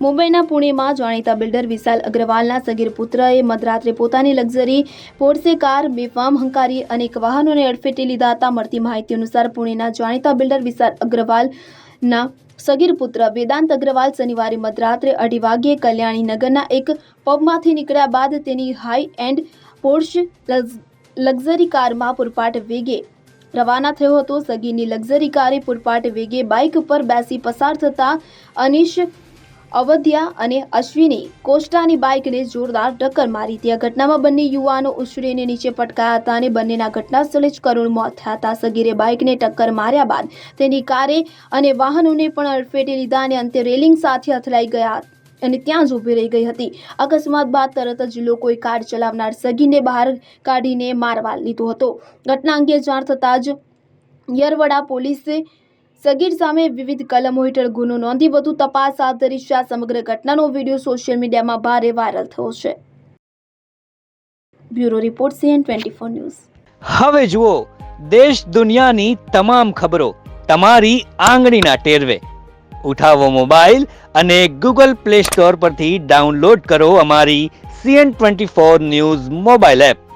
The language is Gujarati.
મુંબઈના પુણેમાં જાણીતા બિલ્ડર વિશાલ અગ્રવાલના સગીર પુત્રએ મધરાત્રે પોતાની લક્ઝરી પોર્સે કાર, બેફામ, હંકારી અનેક વાહનોને અડફેટે લીધા હતા. મળતી માહિતી અનુસાર પુણેના જાણીતા બિલ્ડર વિશાલ અગ્રવાલના સગીર પુત્ર વેદાંત અગ્રવાલ શનિવારે મધરાત્રે અઢી વાગ્યે કલ્યાણી નગરના એક પબમાંથી નીકળ્યા બાદ તેની હાઈ એન્ડ પોર્શ લક્ઝરી કારમાં પુરપાટ વેગે રવાના થયો હતો. સગીરની લક્ઝરી કારે પુરપાટ વેગે બાઇક પર બેસી પસાર થતા અનિશ અવધ્યા અને અશ્વિની કોસ્ટાની બાઇકને જોરદાર ટક્કર મારી હતી. આ ઘટનામાં બંને યુવાનો ઉછળીને નીચે પટકાયા હતા અને બંનેના ઘટના સ્થળે જ કરુણ મોત થયા હતા. સગીરે બાઇકને ટક્કર માર્યા બાદ તેની કારે અને વાહનોને પણ અડફેટે લીધા અને અંતે રેલિંગ સાથે અથડાઈ ગયા અને ત્યાં જ ઊભી રહી ગઈ હતી. અકસ્માત બાદ તરત જ લોકોએ કાર ચલાવનાર સગીને બહાર કાઢીને મારવા લીધો હતો. ઘટના અંગે જાણ થતાં જ યરવડા પોલીસે સગીર સામે વિવિધ કલમો હેઠળ ગુનો નોંધી વધુ તપાસ હાથ ધરી છે. આ સમગ્ર ઘટનાનો વીડિયો સોશિયલ મીડિયામાં ભારે વાયરલ થયો છે. Bureau report CN twenty four news. હવે જુઓ, દેશ દુનિયાની તમામ ખબરો તમારી આંગળીના ટેરવે. ઉઠાવો મોબાઈલ અને ગૂગલ પ્લે સ્ટોર પરથી ડાઉનલોડ કરો અમારી CN twenty four news mobile app.